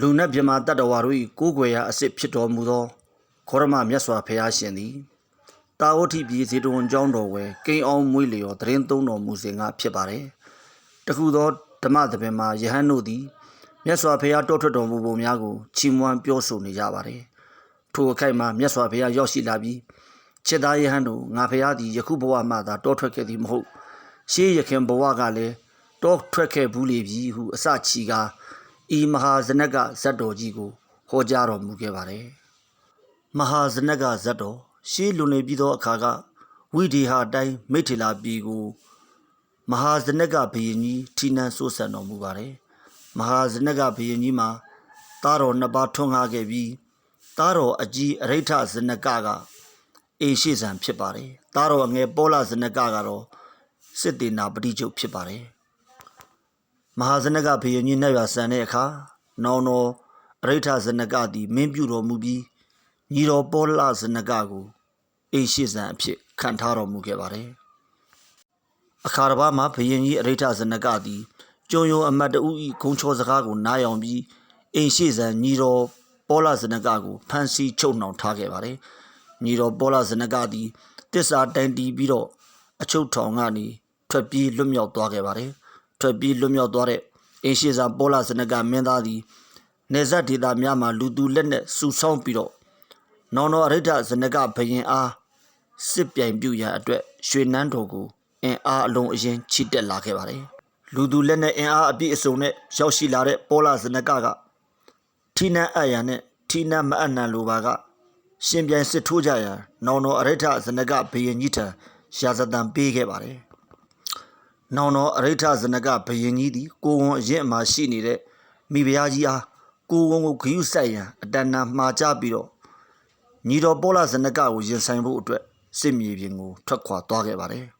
လူနတ်မြမာတတ္တဝါတို့၏ကိုးကွယ်ရာအစစ်ဖြစ်တော်မူသောခောရမမြတ်စွာဘုရားရှင်သည်တာဝတိပြည်ဇေတဝန်ကျောင်းတော်ဝယ်ကိန်းအောင်မွေးလျော်တရင်သုံးတော်မူစဉ်ကဖြစ်ပါတယ်။တခုသောဓမ္မသဘင်မှာယဟန်တို့သည်မြတ်စွာဘုရားတောထွက်တော်မူပုံများကိုချီးမွမ်းပြောဆိုနေကြပါတယ်။ထိုအခိုက်မှာမြတ်စွာဘုရားရောက်ရှိလာပြီးချစ်သားယဟန်တို့ငါဘုရားသည်ယခုဘဝမှသာတောထွက်ခဲ့သည်မဟုတ်ရှေးယခင်ဘဝကလည်းတောထွက်ခဲ့ဘူးလေပြီဟုအစချီကား ဤမဟာဇနကဇတ်တော်ကြီးကိုဟောကြားတော်မူခဲ့ပါတယ်။မဟာဇနကဇတ်တော်ရှေးလွန်နေပြီးသောအခါကဝိဒီဟာတိုင်းမိထေလာပြည်ကိုမဟာဇနကဘုရင်ကြီးထီနန်းဆိုးဆန်တော်မူပါတယ်။မဟာဇနကဘုရင်ကြီးမှာသားတော်နှစ်ပါးထွန်းကားခဲ့ပြီးသားတော်အကြီးအရိဋ္ဌဇနကကအေရှိဇံဖြစ်ပါတယ်။သားတော်အငယ်ပေါလဇနကကတော့စစ်တေနာပတိချုပ်ဖြစ်ပါတယ်။ မဟာဇနကဘုရင်ကြီးနှက်ရွာဆန်တဲ့အခါနောင်တော်အရိဋ္ဌဇနကသည်မင်းပြုတော်မူပြီးညီတော်ပေါလဇနကကိုအိမ်ရှိဇံအဖြစ်ခံထားတော်မူခဲ့ပါတယ်။အခါတစ်ပါးမှာဘုရင်ကြီးအရိဋ္ဌဇနကသည်ကျုံယုံအမတ်တဦးဤဂုံချောစကားကိုနားယောင်ပြီးအိမ်ရှိဇံညီတော်ပေါလဇနကကိုဖမ်းဆီးချုပ်နှောင်ထားခဲ့ပါတယ်။ညီတော်ပေါလဇနကသည်တစ္ဆာတိုင်တီးပြီးတော့အချုပ်ထောင်ကနေထွက်ပြေးလွတ်မြောက်သွားခဲ့ပါတယ်။ ထွက်ပြေးလွတ်မြောက်သွားတဲ့အင်ရှိဇာပေါလဇနကမင်းသားသည်နေဇတ်ဒေတာများမှာလူသူလက်နဲ့စူဆောင်းပြီးတော့နောင်တော်အရိဋ္ဌဇနကဘယင်အားစစ်ပြိုင်ပြုရန်အတွက်ရွှေနန်းတော်ကိုအင်အားအလုံးအရင်ချီတက်လာခဲ့ပါတယ်။လူသူလက်နဲ့အင်အားအပြည့်အစုံနဲ့ရောက်ရှိလာတဲ့ပေါလဇနကကထီနန်းအပ်ရန်နဲ့ထီနန်းမအပ်နံလိုပါကရှင်ပြိုင်စစ်ထိုးကြရန်နောင်တော်အရိဋ္ဌဇနကဘယင်ကြီးထံရာဇသံပေးခဲ့ပါတယ်။ နောင်တော်အရိဋ္ဌဇနကဘယင်ကြီးသည်ကိုဝန်အရင်အမှာရှိနေတဲ့မိဖုရားကြီးအားကိုဝန်ကိုဂယုစိုက်ရန်အတန်တန်မှားကြပြီးတော့ညီတော်ပေါလဇနကကိုရင်ဆိုင်ဖို့အတွက်စစ်မြေပြင်ကိုထွက်ခွာသွားခဲ့ပါတယ်။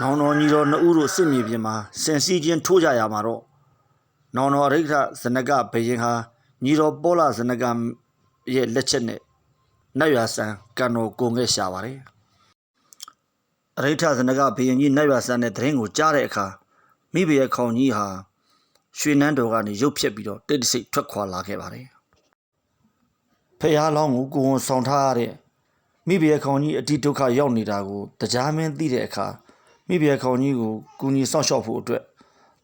နောင်တော်ညီတော်နှစ်ဦးတို့စစ်မြေပြင်မှာဆင်စီချင်းထိုးကြရမှာတော့နောင်တော်အရိဋ္ဌဇနကဘယင်ဟာညီတော်ပေါလဇနကရဲ့လက်ချက်နဲ့နတ်ရွာဆန်ကံတော်ကိုငဲ့ရှာပါတယ်။ အရိဋ္ဌဇနကဘယင်ကြီးနတ်ရွာဆန်တဲ့တရင်ကိုကြားတဲ့အခါမိဘရဲ့ခေါင်ကြီးဟာရွှေနန်းတော်ကနေရုပ်ဖြက်ပြီးတော့တိတ်တဆိတ်ထွက်ခွာလာခဲ့ပါတယ်။ဖះလောင်းကိုကိုဝန်ဆောင်ထားရတဲ့မိဘရဲ့ခေါင်ကြီးအတိဒုက္ခရောက်နေတာကိုတရားမင်းသိတဲ့အခါမိဘရဲ့ခေါင်ကြီးကိုကူညီစောင့်ရှောက်ဖို့အတွက်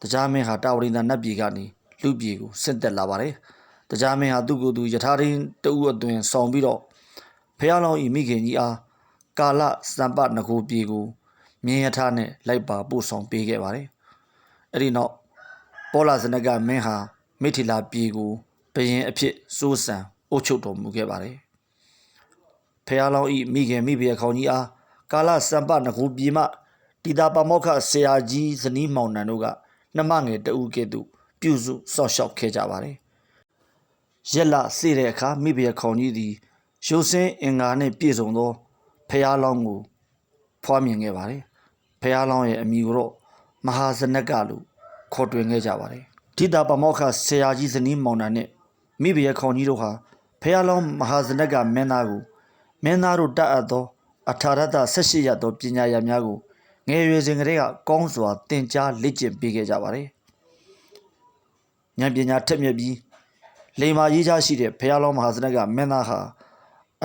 တရားမင်းဟာတာဝရိန္ဒနတ်ပြည်ကနေလူပြည်ကိုဆင့်သက်လာပါတယ်။တရားမင်းဟာသူ့ကိုယ်သူယထာရင်းတဦးအသွင်ဆောင်ပြီးတော့ဖះလောင်းဤမိခင်ကြီးအား ကာလစံပနဂိုပြည်ကိုမြင်းယထာနဲ့လိုက်ပါပို့ဆောင်ပေးခဲ့ပါတယ်။အဲ့ဒီနောက်ပေါလာဇနကမင်းဟာမိထီလာပြည်ကိုဘယင်အဖြစ်စိုးစံအုပ်ချုပ်တော်မူခဲ့ပါတယ်။ဖះလောင်းဤမိခင်မိဖုရားခေါင်းကြီးအားကာလစံပနဂိုပြည်မှတီတာပမောက္ခဆရာကြီးဇနီးမောင်နှံတို့ကနှမငယ်တဦးကဲ့သို့ပြုစုစောင့်ရှောက်ခဲ့ကြပါတယ်။ရက်လစေတဲ့အခါမိဖုရားခေါင်ကြီးသည်ရိုးစင်းအင်္ဂါနှင့်ပြည့်စုံသော ဖះလောင်းကိုဖွားမြင်ခဲ့ပါတယ်။ဖះလောင်းရဲ့အမည်ကိုတော့မဟာဇနကလို့ခေါ်တွင်ခဲ့ကြပါတယ်။တိတာပမောက္ခဆရာကြီးဇနီးမောင်နှံနဲ့မိဖုရားခေါင်ကြီးတို့ဟာဖះလောင်းမဟာဇနကမင်းသားကိုမင်းသားတို့တတ်အပ်သောအထာရတ၁၈ရသောပညာရများကိုငယ်ရွယ်စဉ်ကတည်းကကောင်းစွာသင်ကြားလေ့ကျင့်ပေးခဲ့ကြပါတယ်။ဉာဏ်ပညာထက်မြက်ပြီးလိမ္မာရေးချရှိတဲ့ဘုရားလောင်းမဟာစနကမင်းသားဟာ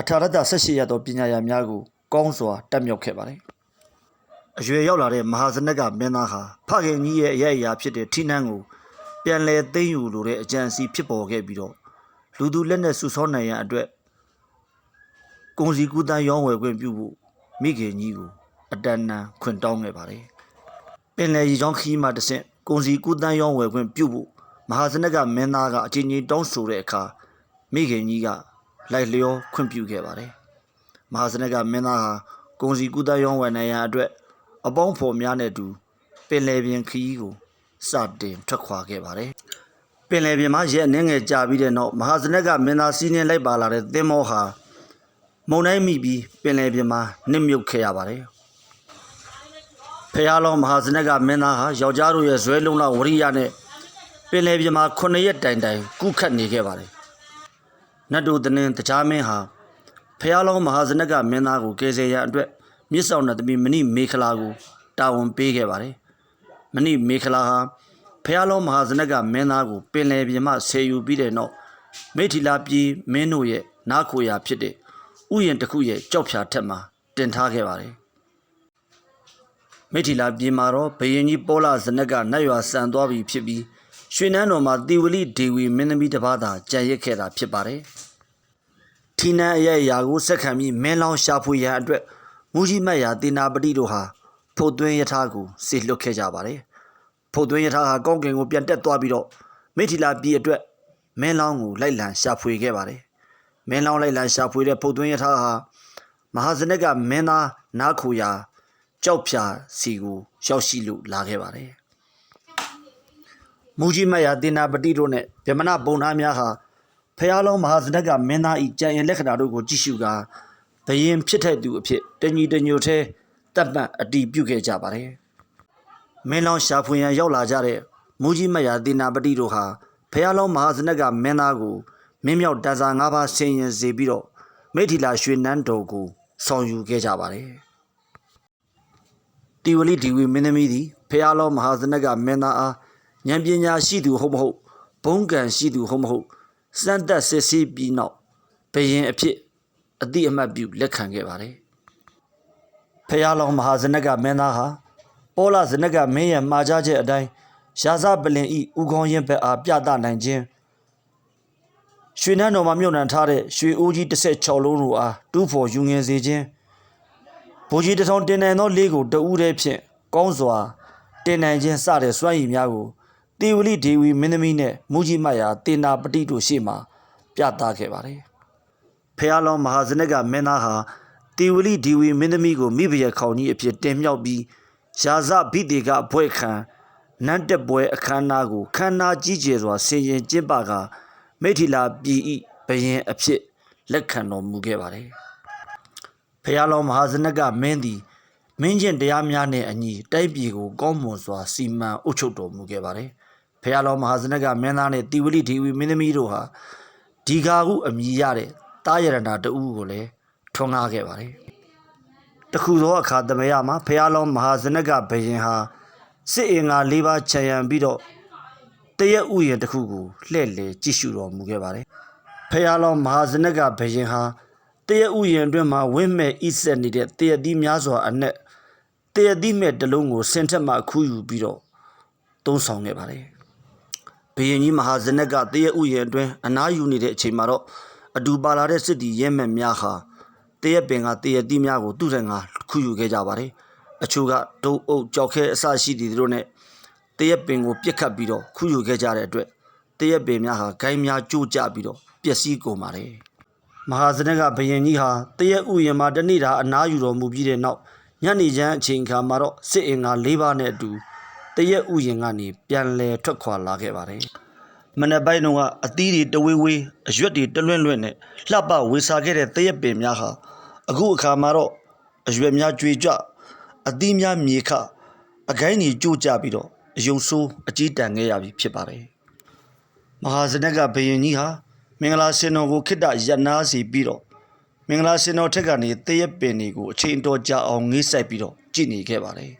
အထာရတ၁၈ရသောပညာရများကို ကောင်းစွာတက်မြောက်ခဲ့ပါတယ်။အရွယ်ရောက်လာတဲ့မဟာစနကမင်းသားဟာဖခင်ကြီးရဲ့အရအရာဖြစ်တဲ့ထိနှန်းကိုပြန်လည်သိမ်းယူလိုတဲ့အကြံအစီဖြစ်ပေါ်ခဲ့ပြီးတော့လူသူလက်နဲ့ဆူဆောင်းနိုင်ရန်အတွက်ကုံစီကူတန်းရောင်းဝယ်ခွင့်ပြုဖို့မိခင်ကြီးကိုအတန်တန်ခွင့်တောင်းခဲ့ပါတယ်။ပင်လယ်ရီချောင်းခီးမှတစ်ဆင့်ကုံစီကူတန်းရောင်းဝယ်ခွင့်ပြုဖို့မဟာစနကမင်းသားကအချင်းချင်းတောင်းဆိုတဲ့အခါမိခင်ကြီးကလိုက်လျောခွင့်ပြုခဲ့ပါတယ်။ မဟာစနကမင်းသားဟာကုံစီကူတန်းရောင်းဝယ်နိုင်ရန်အတွက်အပေါင်းဖော်များနဲ့အတူပင်လယ်ပြင်ခီးကိုစတင်ထွက်ခွာခဲ့ပါတယ်။ပင်လယ်ပြင်မှာရက်အနှင်းငယ်ကြာပြီးတဲ့နောက်မဟာစနကမင်းသားစီးနှင်းလိုက်ပါလာတဲ့သင်္ဘောဟာမုန်တိုင်းမိပြီးပင်လယ်ပြင်မှာနစ်မြုပ်ခဲ့ရပါတယ်။ဖះလောင်းမဟာဇနကမင်းသားဟာယောက်ျားတို့ရဲ့ဇွဲလုံးလောက်ဝရိယနဲ့ပင်လယ်ပြင်မှာ9ရက်တိုင်တိုင်ကုခတ်နေခဲ့ပါတယ်။နတ်တို့တနင်တရားမင်းဟာ ဖះလောင်းမဟာဇနကမင်းသားကိုကယ်ဆယ်ရန်အတွက်မြစ်ဆောင်တဲ့သမီးမဏိမေခလာကိုတာဝန်ပေးခဲ့ပါတယ်။မဏိမေခလာဟာဖះလုံးမဟာဇနကမင်းသားကိုပင်လယ်ပြင်မှဆယ်ယူပြီးတဲ့နောက်မိထီလာပြည်မင်းတို့ရဲ့နားခိုရာဖြစ်တဲ့ဥယျာဉ်တစ်ခုရဲ့ကြောက်ဖြာထက်မှာတင်ထားခဲ့ပါတယ်မိထီလာပြည်မှာတော့ဘယင်ကြီးပေါ်လာဇနကနတ်ရွာဆန်သွားပြီဖြစ်ပြီးရွှေနန်းတော်မှာတီဝလိဒေဝီမင်းသမီးတစ်ပါးသာကြံရစ်ခဲ့တာဖြစ်ပါတယ် ထီနန်းအရဲ့အရာကိုဆက်ခံပြီးမင်းလောင်းရှာဖွေရန်အတွက်မူကြီးမတ်ရာတေနာပတိတို့ဟာဖို့သွင်းယထာကိုစေလွတ်ခဲ့ကြပါတယ်ဖို့သွင်းရထားဟာကောင်းကင်ကိုပြန်တက်သွားပြီးတော့မိထီလာပြည်အတွက်မင်းလောင်းကိုလိုက်လံရှာဖွေခဲ့ပါတယ်။မင်းလောင်းလိုက်လံရှာဖွေတဲ့ဖို့သွင်းရထားဟာမဟာဇနကမင်းသားနားခူရာကြောက်ဖြာစီကိုရောက်ရှိလို့လာခဲ့ပါတယ်။မူကြီးမတ်ရာတင်နာပတိတို့နဲ့ဗြဟ္မဏပုံသားများဟာ ဖះလုံးမဟာဇနကမင်းသားဤကြံရင်လက္ခဏာတို့ကိုကြည့်ရှုကာဘယင်ဖြစ်တဲ့သူအဖြစ်တညီတညွတ်သေးတပ်မှတ်အတီးပြုခဲ့ကြပါတယ်။မင်းလောင်းရှာဖွေရန်ရောက်လာကြတဲ့မူကြီးမတ်ရာတေနာပတိတို့ဟာဖះလောင်းမဟာဇနကမင်းသားကိုမင်းမြောက်တန်စာ၅ပါးဆင်ရင်စေပြီးတော့မိထီလာရွှေနန်းတော်ကိုဆောင်ယူခဲ့ကြပါတယ်။တီဝလိဒီဝီမင်းသမီးသည်ဖះလောင်းမဟာဇနကမင်းသားအားဉာဏ်ပညာရှိသူဟုတ်မဟုတ်ဘုံကံရှိသူဟုတ်မဟုတ် စမ်းသက်စစ်ဆေးပြီးနောက်ဘယင်အဖြစ်အတိအမှတ်ပြုလက်ခံခဲ့ပါတယ်။ဖះလောင်းမဟာဇနကမင်းသားဟာပေါ်လာဇနကမင်းရဲ့မှာကြားချက်အတိုင်းရာဇပလင်ဤဥကောင်းရင်ဘက်အားပြသနိုင်ခြင်းရွှေနန်းတော်မှာမြုပ်နှံထားတဲ့ရွှေအိုးကြီး16လုံးတို့အားတူးဖော်ယူငင်စေခြင်းဘိုးကြီးတစ်ထောင်တင်နိုင်သောလေးကိုတဦးတည်းဖြင့်ကောင်းစွာတင်နိုင်ခြင်းစတဲ့စွမ်းရည်များကို တေဝလိဒေဝီမင်းသမီးနဲ့မူကြီးမတ်ရာတေနာပတိတို့ရှေ့မှပြသခဲ့ပါတယ်ဖះလောင်းမဟာဇနကမင်းသားဟာတေဝလိဒေဝီမင်းသမီးကိုမိဖုရားခေါင်ကြီးအဖြစ်တင်မြှောက်ပြီးရာဇဗိတေကအဖွဲခံနန်းတက်ပွဲအခမ်းအနားကိုခမ်းနားကြီးကျယ်စွာဆင်ရင်ကျင်းပကမိထီလာပြည်ဤဘရင်အဖြစ်လက်ခံတော်မူခဲ့ပါတယ်။ဖះလောင်းမဟာဇနကမင်းသည်မင်းကျင့်တရားများနှင့်အညီတိုက်ပြည်ကိုကောင်းမွန်စွာစီမံအုပ်ချုပ်တော်မူခဲ့ပါတယ်။ ဖះလောင်းမဟာဇနကမင်းသားနှင့်တီဝလိဒေဝီမင်းသမီးတို့ဟာဒီဃာဟုအမည်ရတဲ့တာယရဏတဦးကိုလည်းထွန်းကားခဲ့ပါတယ်။တခုသောအခါသမယမှာဖះလောင်းမဟာဇနကဘယင်ဟာစစ်အင်္ဂါ၄ပါးခြံရံပြီးတော့တရက်ဥယျာဉ်တစ်ခုကိုလှည့်လည်ကြည့်ရှုတော်မူခဲ့ပါတယ်။ဖះလောင်းမဟာဇနကဘယင်ဟာတရက်ဥယျာဉ်အတွင်းမှာဝင်းမဲ့ဣဆက်နေတဲ့တရက်သီးများစွာအနက်တရက်သီးမဲ့တစ်လုံးကိုစင်ထက်မှခူးယူပြီးတော့သုံးဆောင်ခဲ့ပါတယ်။ ဘုရင်ကြီးမဟာဇနကတရက်ဥယျာဉ်အတွင်းအနားယူနေတဲ့အချိန်မှာတော့အတူပါလာတဲ့စစ်တီရဲမဲ့များဟာတရက်ပင်ကတရက်တီးများကိုသူ့ထံကခုယူခဲ့ကြပါတယ်။အချို့ကဒုံအုပ်ကြောက်ခဲအစရှိသည်တို့နဲ့တရက်ပင်ကိုပြစ်ခတ်ပြီးတော့ခုယူခဲ့ကြတဲ့အတွက်တရက်ပင်များဟာဂိုင်းများကျိုးကျပြီးတော့ပျက်စီးကုန်ပါတယ်။မဟာဇနကဘုရင်ကြီးဟာတရက်ဥယျာဉ်မှာတနေ့တာအနားယူတော်မူပြီးတဲ့နောက်ညနေချမ်းအချိန်ခါမှာတော့စစ်အင်္ဂါ၄ပါးနဲ့အတူ တရက်ဥယျာဉ်ကနေပြန်လည်ထွက်ခွာလာခဲ့ပါတယ်။မနက်ပိုင်းတုန်းကအသီးတွေတဝေးဝေးအရွက်တွေတလွင့်လွင့်နဲ့လှပဝေစာခဲ့တဲ့တရက်ပင်များဟာအခုအခါမှာတော့အရွက်များကြွေကြအသီးများမြေခအကိုင်းတွေကျိုးကျပြီးတော့အယုံဆိုးအကြီးတန်ခဲ့ရပြီဖြစ်ပါတယ်မဟာဇနကဘယင်ကြီးဟာမင်္ဂလာစင်တော်ကိုခိတ္တရပ်နာစီပြီးတော့မင်္ဂလာစင်တော်ထက်ကနေတရက်ပင်တွေကိုအချိန်တော်ကြာအောင်ငေးဆိုင်ပြီးတော့ကြည်နေခဲ့ပါတယ်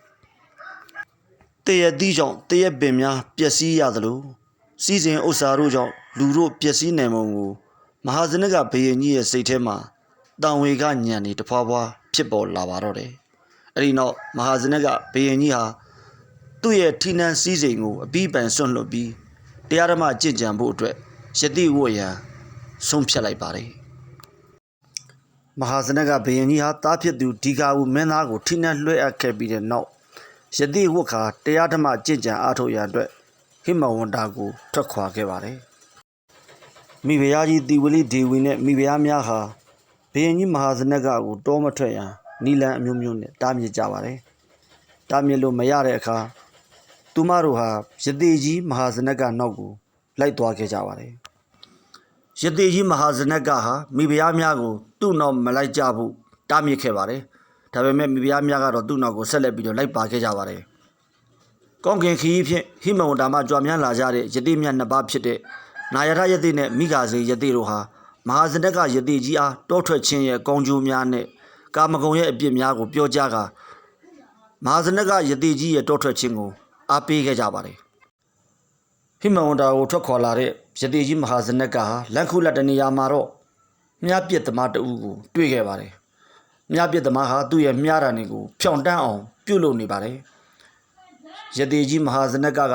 တရက်သီးကြောင့်တရက်ပင်များပျက်စီးရသလိုစီစဉ်ဥစ္စာတို့ကြောင့်လူတို့ပျက်စီးနိုင်ပုံကိုမဟာဇနကဘယင်ကြီးရဲ့စိတ်ထဲမှာတန်ဝေကညံနေတဖွာဖွာဖြစ်ပေါ်လာပါတော့တယ်။အဲဒီနောက်မဟာဇနကဘယင်ကြီးဟာသူ့ရဲ့ထိနှန်းစည်းစိမ်ကိုအပြီးပိုင်ဆွန့်လွတ်ပြီးတရားဓမ္မကြင်ကြံဖို့အတွက်ယတိဝတ်ရန်ဆုံးဖြတ်လိုက်ပါတယ်။မဟာဇနကဘယင်ကြီးဟာတားဖြစ်သူဒီကာဦးမင်းသားကိုထိနှန်းလွှဲအပ်ခဲ့ပြီးတဲ့နောက် ယတိဝတ်ခါတရားဓမ္မကြင်ကြံအားထုတ်ရန်အတွက်ဟိမဝန္တာကိုထွက်ခွာခဲ့ပါတယ်။မိဖုရားကြီးတီဝလိဒေဝီနဲ့မိဖုရားများဟာဘုရင်ကြီးမဟာဇနကကိုတောမထွက်ရန်နီလန်အမျိုးမျိုးနဲ့တားမြစ်ကြပါတယ်။တားမြစ်လို့မရတဲ့အခါသူမတို့ဟာယတိကြီးမဟာဇနကနောက်ကိုလိုက်သွားခဲ့ကြပါတယ်။ယတိကြီးမဟာဇနကဟာမိဖုရားများကိုသူ့နောက်မလိုက်ကြဘူးတားမြစ်ခဲ့ပါတယ်။ ဒါပေမဲ့မိဖုရားများကတော့သူ့နောက်ကိုဆက်လက်ပြီးတော့လိုက်ပါခဲ့ကြပါတယ်။ကောင်းကင်ခရီးဖြင့်ဟိမဝန္တာမှကြွားများလာကြတဲ့ယတိမြတ်နှစ်ပါးဖြစ်တဲ့နာယရယတိနဲ့မိဂါစေယတိတို့ဟာမဟာဇနကယတိကြီးအားတောထွက်ခြင်းရဲ့ကောင်းကျိုးများနဲ့ကာမဂုဏ်ရဲ့အပြစ်များကိုပြောကြားကာမဟာဇနကယတိကြီးရဲ့တောထွက်ခြင်းကိုအားပေးခဲ့ကြပါတယ်ဟိမဝန္တာကိုထွက်ခွာလာတဲ့ယတိကြီးမဟာဇနကဟာလန်ခုလက်တနေရာမှာတော့မြားပြစ်သမားတအူးကိုတွေ့ခဲ့ပါတယ် မြားပြစ်သမားဟာသူ့ရဲ့မြားတံတွေကိုဖြောင်တန်းအောင်ပြုတ်လုပ်နေပါတယ်ယတိကြီးမဟာဇနကက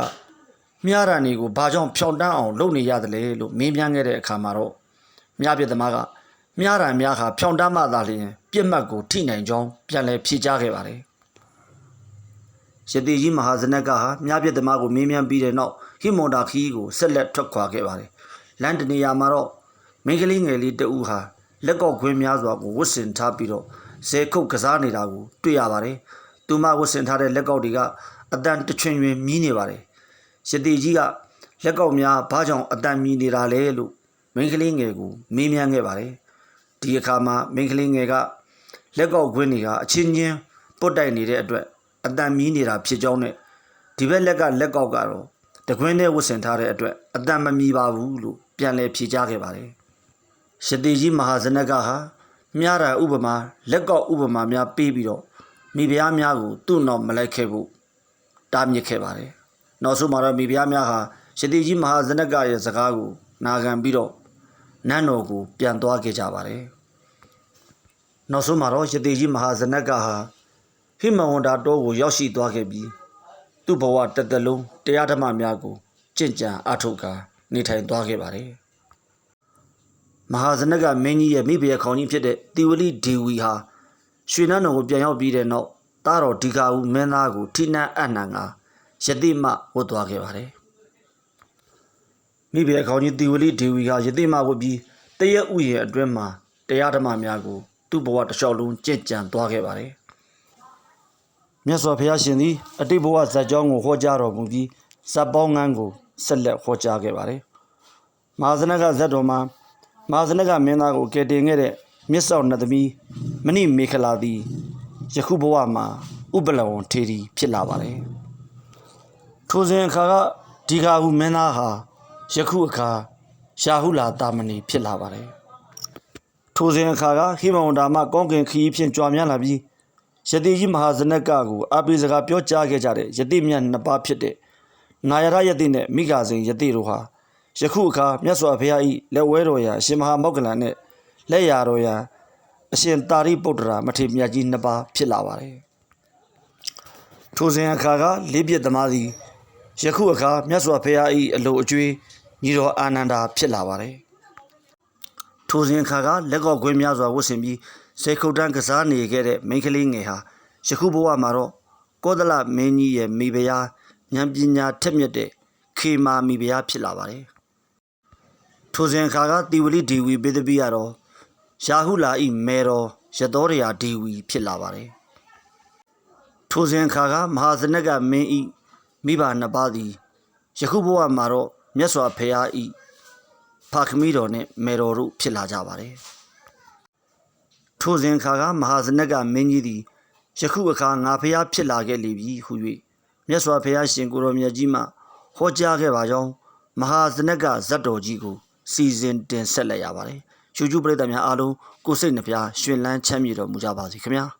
မြားတံတွေကိုဘာကြောင့်ဖြောင်တန်းအောင် လုပ်နေရတယ်လဲလို့မေးမြန်းခဲ့တဲ့အခါမှာတော့မြားပြစ်သမားကမြားတံများဟာဖြောင်တန်းမှသာလျှင်ပြစ်မှတ်ကိုထိနိုင်ကြောင်းပြန်လည်ဖြေကြားခဲ့ပါတယ်ယတိကြီးမဟာဇနကဟာမြားပြစ်သမားကိုမေးမြန်းပြီးတဲ့နောက်ဟိမွန်တာခီးကိုဆက်လက်ထွက်ခွာခဲ့ပါတယ်။လန်တနေယာမှာတော့မိန်းကလေးငယ်လေးတဦးဟာလက်ကောက်ခွင်းများစွာကိုဝတ်ဆင်ထားပြီးတော့ ဇဲခုတ်ကစားနေတာကိုတွေ့ရပါတယ်။သူမဝတ်ဆင်ထားတဲ့လက်ကောက်တွေကအတန်တချွင်ချွင်မြည်နေပါတယ်။ယတိကြီးကလက်ကောက်များဘာကြောင့်အတန်မြည်နေတာလဲလို့မိန်းကလေးငယ်ကိုမေးမြန်းခဲ့ပါတယ်။ဒီအခါမှာမိန်းကလေးငယ်ကလက်ကောက်ခွင်းတွေကအချင်းချင်းပုတ်တိုက်နေတဲ့အတွက်အတန်မီးနေတာဖြစ်ကြောင်းနဲ့ဒီဘက်လက်ကလက်ကောက်ကတော့တကွင်းနဲ့ဝတ်ဆင်ထားတဲ့အတွက်အတန်မမီပါဘူးလို့ပြန်လည်ဖြေကြားခဲ့ပါတယ်။ရှတိကြီးမဟာဇနကဟာ မြားတာဥပမာလက်ကောက်ဥပမာများပေးပြီးတော့မိဖုရားများကိုသူ့နောက်မလိုက်ခဲ့ဖို့တားမြစ်ခဲ့ပါတယ်။နောက်ဆုံးမှာတော့မိဖုရားများဟာရှတိကြီးမဟာဇနကရဲ့စကားကိုနာခံပြီးတော့နန်းတော်ကိုပြန်သွားခဲ့ကြပါတယ်။နောက်ဆုံးမှာတော့ယတိကြီးမဟာဇနကဟာဟိမဝန္တာတောကိုရောက်ရှိသွားခဲ့ပြီးသူ့ဘဝတစ်သက်လုံးတရားဓမ္မများကိုကြင့်ကြံအထောက်ကာနေထိုင်သွားခဲ့ပါတယ် မဟာဇနကမင်းကြီးရဲ့မိဘရဲ့ခေါင်းကြီးဖြစ်တဲ့တိဝလိဒေဝီဟာရွှေနန်းတော်ကိုပြန်ရောက်ပြီးတဲ့နောက်တားတော်ဒီကာဦးမင်းသားကိုထိနှံအနှံကယတိမဝတ်သွားခဲ့ပါတယ်မိဘရဲ့ခေါင်းကြီးတိဝလိဒေဝီဟာယတိမဝတ်ပြီးတရက်ဥယျာဉ်အတွင်းမှာတရားဓမ္မများကိုသူ့ဘဝတစ်လျှောက်လုံးကြင့်ကြံသွားခဲ့ပါတယ်မြတ်စွာဘုရားရှင်သည်အတိတ်ဘဝဇာတ်ကြောင်းကိုဟောကြားတော်မူပြီးဇတ်ပေါင်းငန်းကိုဆက်လက်ဟောကြားခဲ့ပါတယ်မဟာဇနကဇတ်တော်မှာ မဟာဇနကမင်းသားကိုကယ်တင်ခဲ့တဲ့မြတ်စွာနတ်သမီးမဏိမေခလာသည်ယခုဘဝမှာဥပလဝံထေရီဖြစ်လာပါတယ်ထိုစဉ်အခါကဒီဃာဟုမင်းသားဟာယခုအခါရှာဟုလာတာမဏီဖြစ်လာပါတယ်ထိုစဉ်အခါကဟိမဝန္တာမှကောင်းကင်ခရီးဖြင့်ကြွားများလာပြီးယတိကြီးမဟာဇနကကိုအပိစကားပြောကြားခဲ့ကြတဲ့ယတိမြတ်နှစ်ပါးဖြစ်တဲ့နာယရယတိနဲ့မိဂါစိန်ယတိတို့ဟာ ယခုအခါမြတ်စွာဘုရား၏လက်ဝဲတော်ရာအရှင်မဟာမောက္ကလန်နဲ့လက်ရာတော်ရာအရှင်တာရိပုတ္တရာမထေရမြတ်ကြီးနှစ်ပါးဖြစ်လာပါတယ်ထိုစဉ်အခါကလေးပြစ်သမားသည်ယခုအခါမြတ်စွာဘုရား၏အလိုအကျွေးညီတော်အာနန္ဒာဖြစ်လာပါတယ်ထိုစဉ်ခါကလက်ကောက်ခွင်းများစွာဝတ်ဆင်ပြီးစေခုတ်တန်းကစားနေခဲ့တဲ့မိန်းကလေးငယ်ဟာယခုဘဝမှာတော့ကောသလမင်းကြီးရဲ့မိဖုရားဉာဏ်ပညာထက်မြက်တဲ့ခေမာမိဖုရားဖြစ်လာပါတယ်။ ထိုစဉ်ခါကတိဝလိဒေဝီဘေဒပိကတော့ရာဟုလာဤမေတော်ရသောရယာဒေဝီဖြစ်လာပါတယ်။ထိုစဉ်ခါကမဟာဇနကမင်းဤမိဘနှစ်ပါးသည်ယခုဘဝမှာတော့မြတ်စွာဘုရားဤဖာခမီတော်နဲ့မေတော်တို့ဖြစ်လာကြပါတယ်။ထိုစဉ်ခါကမဟာဇနကမင်းကြီးသည်ယခုအခါငါဖျားဖြစ်လာခဲ့လေပြီဟု၍မြတ်စွာဘုရားရှင်ကိုရောမြတ်ကြီးမှဟောကြားခဲ့ပါကြောင်းမဟာဇနကဇတ်တော်ကြီးကို စီစဉ်တင်ဆက်လိုက်ရပါတယ်။ရှုကျူပရိသတ်များအားလုံးကိုယ်စိတ်နှပြရှင်လန်းချမ်းမြေတော်မူကြပါစေခင်ဗျာ။